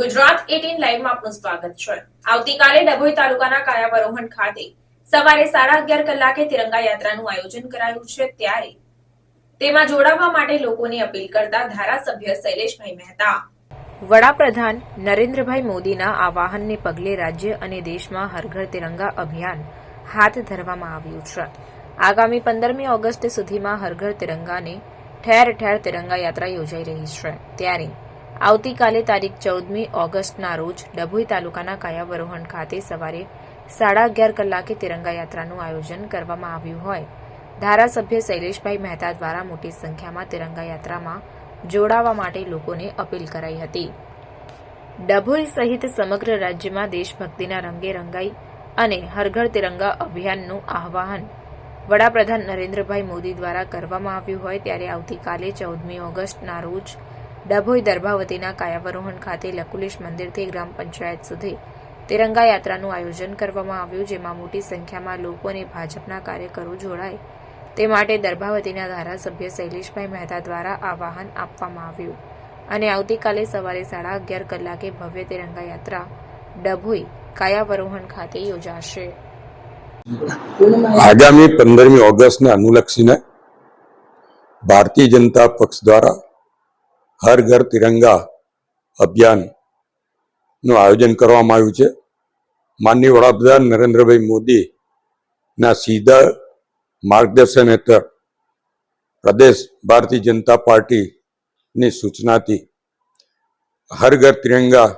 Gujarat eighteen લાઈવમાં આપનું સ્વાગત છે. આવતીકાલે ડભોઈ તાલુકાના કાયાવરોહણ ખાતે સવારે સાડા અગિયાર કલાકે તિરંગા યાત્રાનું આયોજન કરાયું છે ત્યારે તેમાં જોડાવા માટે લોકોને અપીલ કરતા ધારાસભ્ય શૈલેષભાઈ મહેતા. વડાપ્રધાન નરેન્દ્રભાઈ મોદીના આવાહનને પગલે રાજ્ય અને દેશમાં હર ઘર તિરંગા અભિયાન હાથ ધરવામાં આવ્યું છે. આગામી પંદરમી ઓગસ્ટ સુધીમાં હર ઘર તિરંગાને ઠેર ઠેર તિરંગા યાત્રા યોજાઈ રહી છે. ત્યારે આવતીકાલે તારીખ ચૌદમી ઓગસ્ટના રોજ ડભોઈ તાલુકાના કાયાવરોહણ ખાતે સવારે સાડા અગિયાર કલાકે તિરંગા યાત્રાનું આયોજન કરવામાં આવ્યું હોય. ધારાસભ્ય શૈલેષભાઈ મહેતા દ્વારા મોટી સંખ્યામાં તિરંગા યાત્રામાં જોડાવા માટે લોકોને અપીલ કરાઈ હતી. ડભોઈ સહિત સમગ્ર રાજ્યમાં દેશભક્તિના રંગે રંગાઈ અને હરઘર તિરંગા અભિયાનનું આહવાન વડાપ્રધાન નરેન્દ્રભાઈ મોદી દ્વારા કરવામાં આવ્યું હોય ત્યારે આવતીકાલે ચૌદમી ઓગસ્ટના રોજ ડભોઈ દર્ભાવતીના કાયાવરોહણ ખાતે લકુલેશ મંદિરથી ગ્રામ પંચાયત સુધી તિરંગા યાત્રાનું આયોજન કરવામાં આવ્યું, જેમાં મોટી સંખ્યામાં લોકો ભાજપના કાર્યકરો જોડાય. તે માટે દર્ભાવતીના ધારાસભ્ય શૈલેષભાઈ મહેતા દ્વારા આવાહન આપવામાં આવ્યું. અને આવતીકાલે સવારે સાડા અગિયાર કલાકે ભવ્ય તિરંગા યાત્રા ડભોઈ કાયાવરોહણ ખાતે યોજાશે. આગામી પંદરમી ઓગસ્ટને અનુલક્ષીને ભારતીય જનતા પક્ષ દ્વારા હર ઘર તિરંગા અભિયાનનું આયોજન કરવામાં આવ્યું છે. માનનીય વડાપ્રધાન નરેન્દ્રભાઈ મોદીના સીધા માર્ગદર્શન હેઠળ પ્રદેશ ભારતીય જનતા પાર્ટીની સૂચનાથી હર ઘર તિરંગા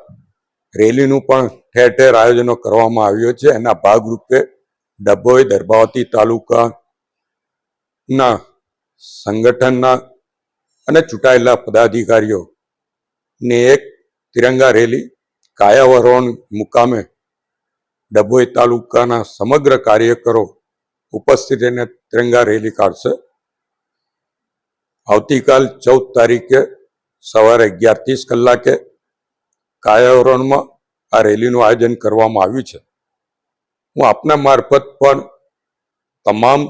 રેલીનું પણ ઠેર ઠેર આયોજનો કરવામાં આવ્યો છે. એના ભાગરૂપે ડભોઈ દરબાવતી તાલુકાના સંગઠનના અને ચૂંટાયેલા પદાધિકારીઓની એક તિરંગા રેલી કાયાવરોણ મુકામે ડભોઈ તાલુકાના સમગ્ર કાર્યકરો ઉપસ્થિત રહીને તિરંગા રેલી કાઢશે. આવતીકાલ ચૌદ તારીખે સવારે અગિયાર ત્રીસ કલાકે કાયાવરણમાં આ રેલીનું આયોજન કરવામાં આવ્યું છે. હું આપના મારફત પણ તમામ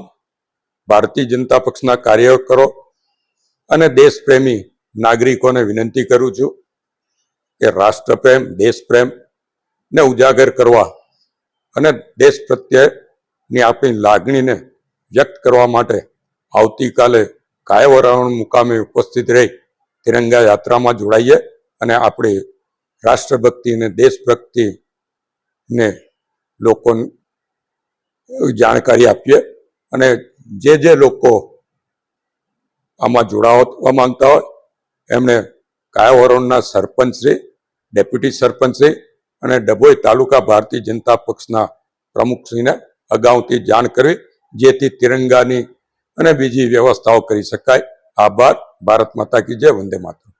ભારતીય જનતા પક્ષના કાર્યકરો અને દેશપ્રેમી નાગરિકોને વિનંતી કરું છું કે રાષ્ટ્રપ્રેમ, દેશપ્રેમ ને ઉજાગર કરવા અને દેશ પ્રત્યેની આપણી લાગણીને વ્યક્ત કરવા માટે આવતીકાલે કાયવરાવણ મુકામે ઉપસ્થિત રહી તિરંગા યાત્રામાં જોડાઈએ અને આપણી રાષ્ટ્રભક્તિ અને દેશભક્તિને લોકોને જાણકારી આપીએ અને જે જે લોકો આમાં જોડાવા માંગતા હોય એમણે કાયાવરણના સરપંચશ્રી ડેપ્યુટી સરપંચશ્રી અને ડભોઈ તાલુકા ભારતીય જનતા પક્ષના પ્રમુખશ્રીને અગાઉથી જાણ કરવી, જેથી તિરંગાની અને બીજી વ્યવસ્થાઓ કરી શકાય. આભાર. ભારત માતા કી જય. વંદે માતરમ.